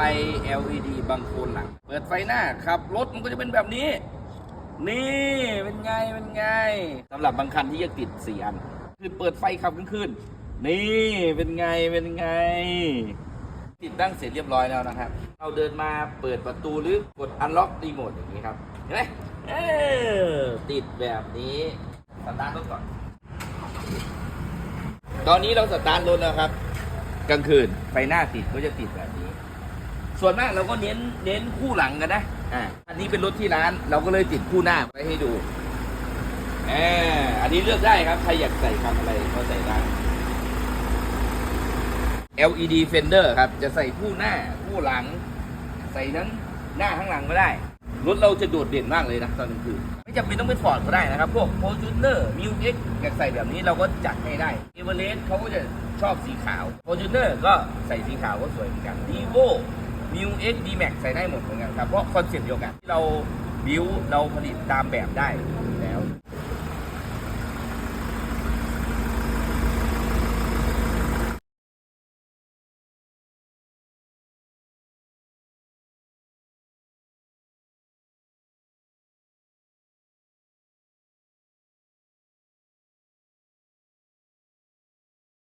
ไฟ LED บางคนหลัง เปิดไฟหน้าขับ รถมันก็จะเป็นแบบนี้ นี่เป็นไงเป็นไงสำหรับบางคันที่จะติดสี่อันคือเปิดไฟขับกลางคืนนี่เป็นไงเป็นไง ติดตั้งเสร็จเรียบร้อยแล้วนะครับ เราเดินมาเปิดประตูหรือกด unlock รีโมทอย่างนี้ครับเห็นไหมเออติดแบบนี้สตาร์ทรถก่อน ตอนนี้เราสตาร์ทรถแล้วครับ กลางคืนไฟหน้าติดก็จะติดแบบนี้ ส่วนมากเราก็เน้นเน้นคู่หลังกันนะอ่าอันนี้เป็นรถที่ร้าน เราก็เลยติดคู่หน้าไว้ให้ดูแอบอันนี้เลือกได้ครับ ใครอยากใส่คำอะไรก็ใส่ได้ LED fender ครับ จะใส่คู่หน้าคู่หลัง ใส่ทั้งหน้าทั้งหลังก็ได้ รถเราจะโดดเด่นมากเลยนะตอนกลางคืนไม่จำเป็นต้องเป็นฟอร์ดก็ได้นะครับ พวก Fortuner m u X อยากใส่แบบนี้เราก็จัดให้ได้ e v e r e s t เขาก็จะชอบสีขาว Fortuner ก็ใส่สีขาวก็สวยเหมือนกัน Vivo u X D Max ใส่ได้หมดเหมือนกันครับ เพราะคอนเซ็ปต์เดียวกันที่เราบิวเราผลิตตามแบบได้แล้ว